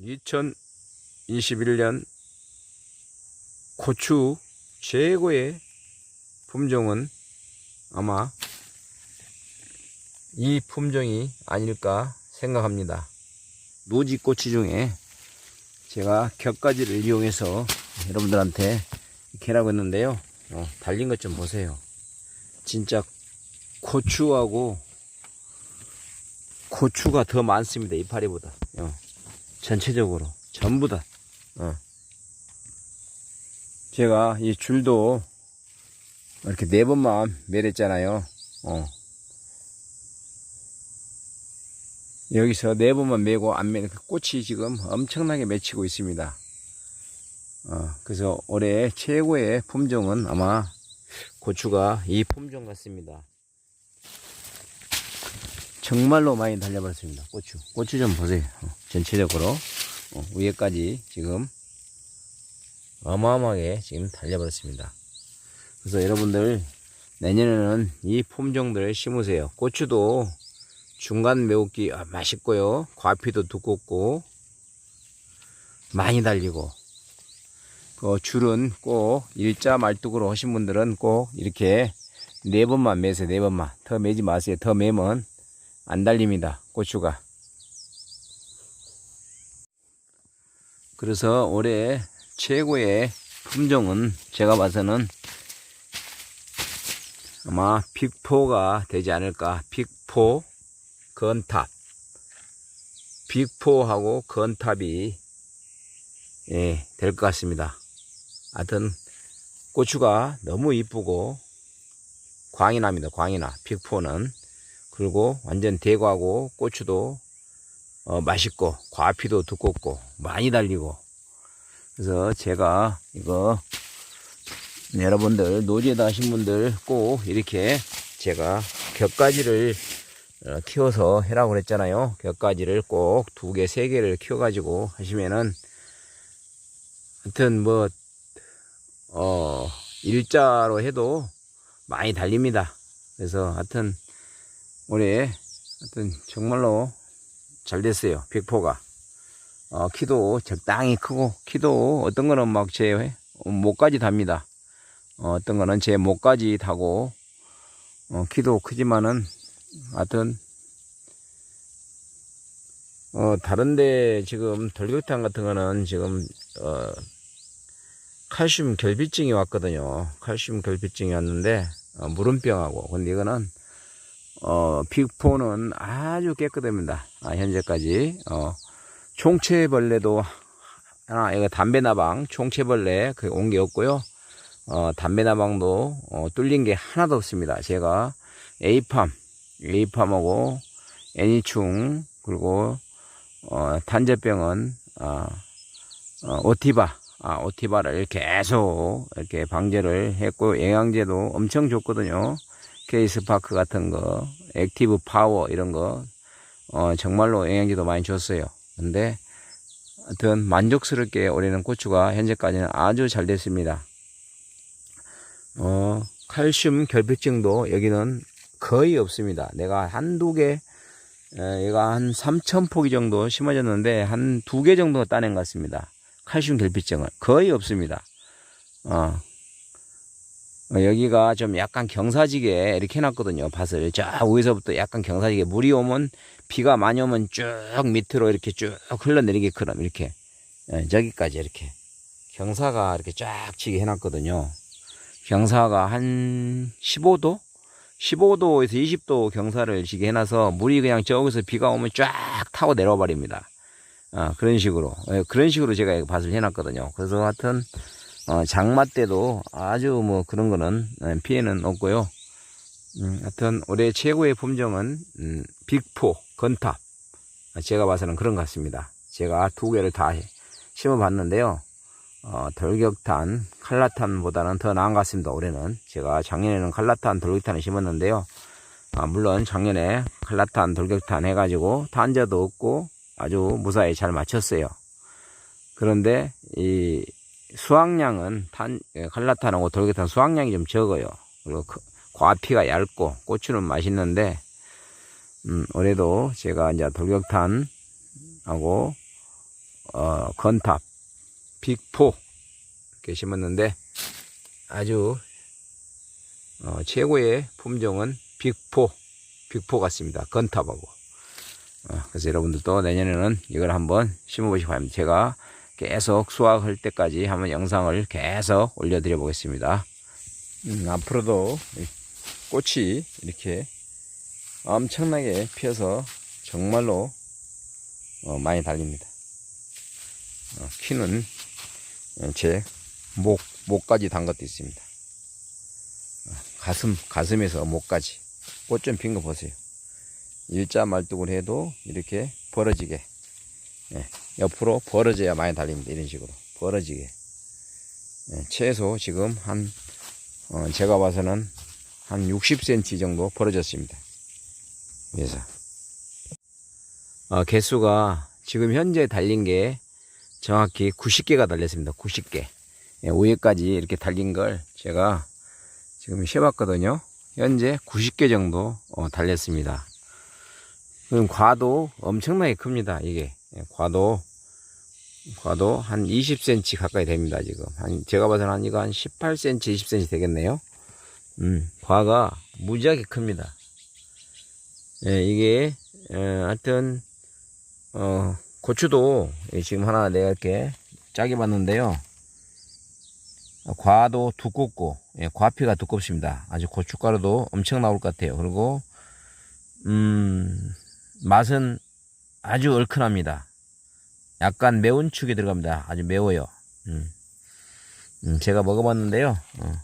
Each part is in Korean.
2021년 고추 최고의 품종은 아마 이 품종이 아닐까 생각합니다. 노지고추 중에 제가 격가지를 이용해서 여러분들한테 이렇게 하고 있는데요. 어, 달린 것 좀 보세요. 진짜 고추하고 고추가 더 많습니다. 이파리보다. 어, 전체적으로 전부 다. 어. 제가 이 줄도 이렇게 네 번만 매랬잖아요. 어. 여기서 네 번만 매고 안 매는 그 꽃이 지금 엄청나게 맺히고 있습니다. 어, 그래서 올해 최고의 품종은 아마 고추가 이 품종 같습니다. 정말로 많이 달려버렸습니다. 고추. 고추 좀 보세요. 어, 전체적으로. 어, 위에까지 지금 어마어마하게 지금 달려버렸습니다. 그래서 여러분들 내년에는 이 품종들을 심으세요. 고추도 중간 매우기 아, 맛있고요. 과피도 두껍고 많이 달리고 그 줄은 꼭 일자 말뚝으로 하신 분들은 꼭 이렇게 네 번만 매세요. 네 번만 더 매지 마세요. 더 매면 안 달립니다. 고추가. 그래서 올해 최고의 품종은 제가 봐서는 아마 빅포가 되지 않을까. 빅포, 건탑. 빅포하고 건탑이 예, 될 것 같습니다. 하여튼 고추가 너무 이쁘고 광이 납니다. 광이 나. 빅포는. 그리고 완전 대과고 고추도 어, 맛있고 과피도 두껍고 많이 달리고. 그래서 제가 이거 여러분들 노지에다 하신 분들 꼭 이렇게 제가 격가지를 어, 키워서 해라고 그랬잖아요. 격가지를 꼭 두 개 세 개를 키워 가지고 하시면은 하여튼 뭐 어, 일자로 해도 많이 달립니다. 그래서 하여튼 올해 하여튼 정말로 잘 됐어요. 빅포가. 어, 키도 적당히 크고, 키도 어떤 거는 막 제 목까지 답니다. 어, 어떤 거는 제 목까지 타고, 어, 키도 크지만은, 하여튼, 어, 다른데 지금 돌격탕 같은 거는 지금, 어, 칼슘 결핍증이 왔거든요. 칼슘 결핍증이 왔는데, 어, 물음병하고. 근데 이거는, 어, 빅포는 아주 깨끗합니다. 아, 현재까지. 어, 총체벌레도 하나, 이거 담배나방, 총체벌레, 그 온 게 없고요. 어, 담배나방도, 어, 뚫린 게 하나도 없습니다. 제가 에이팜, 에이팜하고 애니충, 그리고, 어, 탄저병은, 어, 어, 오티바, 아, 오티바를 계속 이렇게 방제를 했고, 영양제도 엄청 좋거든요. 케이스 파크 같은 거, 액티브 파워 이런 거, 어, 정말로 영양제도 많이 줬어요. 근데, 하여튼 만족스럽게 올해는 고추가 현재까지는 아주 잘 됐습니다. 어, 칼슘 결핍증도 여기는 거의 없습니다. 내가 한두 개, 에, 얘가 한 3,000포기 정도 심어졌는데 한 두 개 정도 따낸 것 같습니다. 칼슘 결핍증은 거의 없습니다. 어, 어, 여기가 좀 약간 경사지게 이렇게 해놨거든요. 밭을. 저 위에서부터 약간 경사지게 물이 오면 비가 많이 오면 쭉 밑으로 이렇게 쭉 흘러내리게끔 이렇게 예, 저기까지 이렇게 경사가 이렇게 쫙 치게 해놨거든요. 경사가 한 15도? 15도에서 20도 경사를 지게 해놔서 물이 그냥 저기서 비가 오면 쫙 타고 내려와 버립니다. 어, 그런 식으로. 예, 그런 식으로 제가 이 밭을 해놨거든요. 그래서 하여튼 어, 장마 때도 아주 뭐 그런 거는 예, 피해는 없고요. 음, 하여튼 올해 최고의 품종은 음, 빅포, 건탑. 제가 봐서는 그런 것 같습니다. 제가 두 개를 다 심어봤는데요. 어, 돌격탄, 칼라탄보다는 더 나은 것 같습니다. 올해는 제가 작년에는 칼라탄, 돌격탄을 심었는데요. 아, 물론 작년에 칼라탄, 돌격탄 해가지고 단자도 없고 아주 무사히 잘 맞췄어요. 그런데 이 수확량은 탄, 칼라탄하고 돌격탄 수확량이 좀 적어요. 그리고 그 과피가 얇고 고추는 맛있는데, 음, 올해도 제가 이제 돌격탄하고, 어, 건탑, 빅포 이렇게 심었는데 아주 어, 최고의 품종은 빅포, 빅포 같습니다. 건탑하고. 어, 그래서 여러분들도 내년에는 이걸 한번 심어보시기 바랍니다. 제가 계속 수확할 때까지 한번 영상을 계속 올려드려 보겠습니다. 음, 앞으로도 이 꽃이 이렇게 엄청나게 피어서 정말로 어, 많이 달립니다. 어, 키는 어, 제 목, 목까지 단 것도 있습니다. 어, 가슴, 가슴에서 목까지. 꽃 좀 핀 거 보세요. 일자 말뚝을 해도 이렇게 벌어지게. 예, 옆으로 벌어져야 많이 달립니다. 이런 식으로. 벌어지게. 예, 최소 지금 한, 어, 제가 봐서는 한 60cm 정도 벌어졌습니다. 그래서. 어, 개수가 지금 현재 달린 게 정확히 90개가 달렸습니다. 90개. 예, 위에까지 이렇게 달린 걸 제가 지금 쉬어봤거든요. 현재 90개 정도 어, 달렸습니다. 그럼 과도 엄청나게 큽니다. 이게 예, 과도 과도 한 20cm 가까이 됩니다. 지금 한 제가 봐서는 한 이거 한 18cm, 20cm 되겠네요. 음, 과가 무지하게 큽니다. 예, 이게 에, 하여튼 어, 고추도 예, 지금 하나 내가 이렇게 짜게 봤는데요. 어, 과도 두껍고 예, 과피가 두껍습니다. 아주 고춧가루도 엄청 나올 것 같아요. 그리고 음, 맛은 아주 얼큰합니다. 약간 매운 축이 들어갑니다. 아주 매워요. 음. 음, 제가 먹어봤는데요. 어.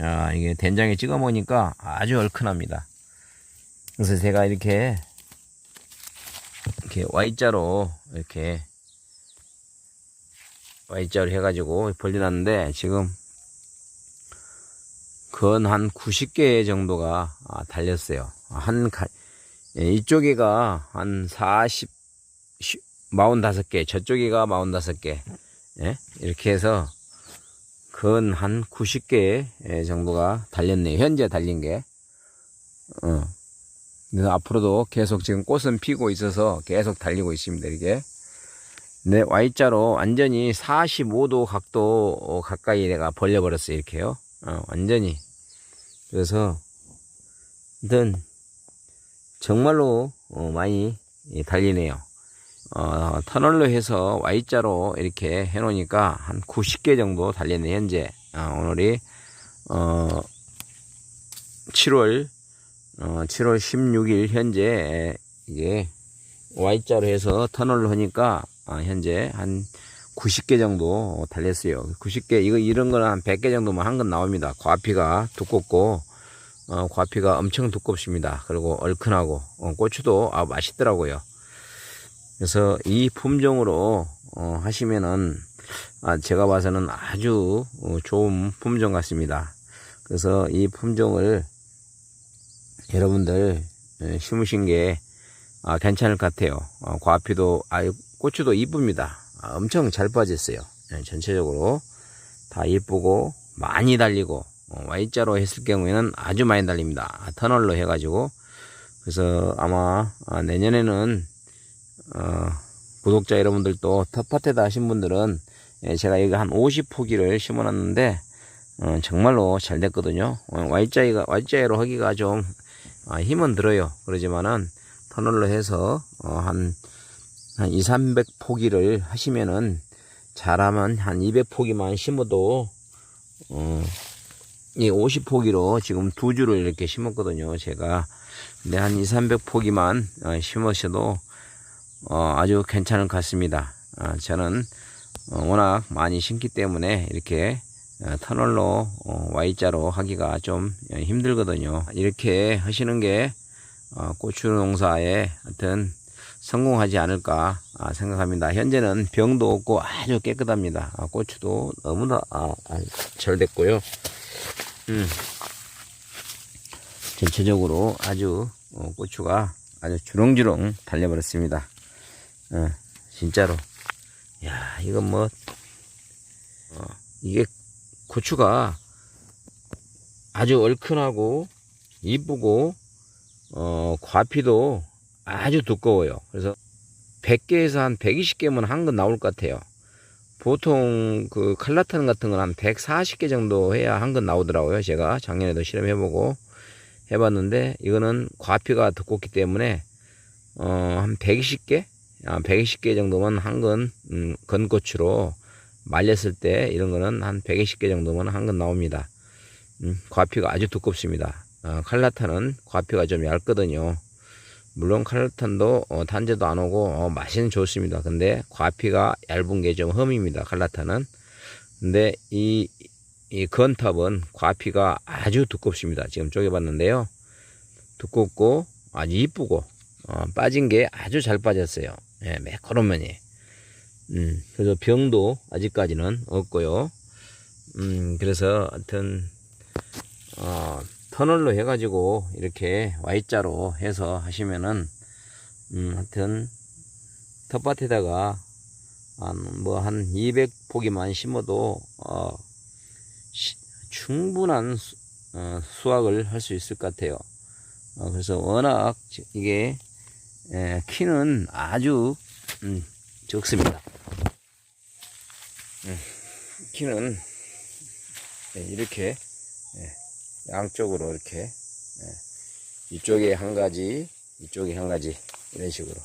야, 이게 된장에 찍어 먹으니까 아주 얼큰합니다. 그래서 제가 이렇게 이렇게 Y자로 이렇게 Y자로 해가지고 벌려놨는데 지금 건 한 90개 정도가 아, 달렸어요. 한 가, 예, 이쪽에가 한 40, 45개, 저쪽에가 45개, 예? 이렇게 해서 건한 90개 정도가 달렸네요. 현재 달린 게. 어. 그래서 앞으로도 계속 지금 꽃은 피고 있어서 계속 달리고 있습니다. 이게. 네, Y자로 완전히 45도 각도 가까이 내가 벌려버렸어요. 이렇게요. 어, 완전히. 그래서, 일단, 정말로 어, 많이 달리네요. 어, 터널로 해서 Y자로 이렇게 해놓으니까 한 90개 정도 달렸네, 현재. 어, 오늘이, 어, 7월, 어, 7월 16일 현재 이게 Y자로 해서 터널로 하니까 아, 현재 한 90개 정도 달렸어요. 90개, 이거 이런 거는 한 100개 정도만 한 건 나옵니다. 과피가 두껍고, 어, 과피가 엄청 두껍습니다. 그리고 얼큰하고, 어, 고추도 아, 맛있더라고요. 그래서 이 품종으로, 어, 하시면은, 아, 제가 봐서는 아주 어, 좋은 품종 같습니다. 그래서 이 품종을 여러분들 예, 심으신 게 아, 괜찮을 것 같아요. 어, 과피도, 아, 고추도 이쁩니다. 아, 엄청 잘 빠졌어요. 예, 전체적으로 다 이쁘고 많이 달리고 어, Y자로 했을 경우에는 아주 많이 달립니다. 아, 터널로 해가지고 그래서 아마 아, 내년에는 어, 구독자 여러분들도 텃밭에다 하신 분들은 예, 제가 여기 한 50포기를 심어놨는데 어, 정말로 잘 됐거든요. 어, Y자가 Y자로 하기가 좀 아, 힘은 들어요. 그러지만은 터널로 해서 어, 한, 한 2, 300포기를 하시면은 잘하면 한 200포기만 심어도 어, 이 50포기로 지금 두 주를 이렇게 심었거든요. 제가 근데 한 2, 300포기만 어, 심으셔도 어, 아주 괜찮을 것 같습니다. 어, 저는 어, 워낙 많이 심기 때문에 이렇게 어, 터널로 어, Y자로 하기가 좀 힘들거든요. 이렇게 하시는 게 어, 고추 농사에 하여튼 성공하지 않을까 아, 생각합니다. 현재는 병도 없고 아주 깨끗합니다. 아, 고추도 너무나 아, 아, 잘 됐고요. 음. 전체적으로 아주 어, 고추가 아주 주렁주렁 달려버렸습니다. 어, 진짜로. 야, 이건 뭐, 어, 이게 고추가 아주 얼큰하고 이쁘고 어, 과피도 아주 두꺼워요. 그래서 100개에서 한 120개면 한 건 나올 것 같아요. 보통 그 칼라탄 같은 건 한 140개 정도 해야 한 건 나오더라고요. 제가 작년에도 실험해보고 해봤는데 이거는 과피가 두껍기 때문에 어, 한 120개? 아, 120개 정도면 한 건, 음, 건고추로 말렸을 때 이런 거는 한 120개 정도면 한 건 나옵니다. 음, 과피가 아주 두껍습니다. 어, 칼라탄은 과피가 좀 얇거든요. 물론 칼라탄도 어, 단제도 안 오고 어, 맛은 좋습니다. 근데 과피가 얇은 게 좀 흠입니다. 칼라탄은. 근데 이, 이 건탑은 과피가 아주 두껍습니다. 지금 쪼개봤는데요. 두껍고 아주 이쁘고 어, 빠진 게 아주 잘 빠졌어요. 예, 매끄러면이. 음, 그래서 병도 아직까지는 없고요. 음, 그래서 하여튼 어, 터널로 해가지고 이렇게 Y자로 해서 하시면은 음, 하여튼 텃밭에다가 한뭐한 200포기만 심어도 어, 시- 충분한 수, 어, 수확을 할 수 있을 것 같아요. 어, 그래서 워낙 지- 이게 에, 키는 아주 음, 적습니다. 음, 키는 예, 이렇게 예, 양쪽으로 이렇게 예, 이쪽에 한 가지, 이쪽에 한 가지 이런 식으로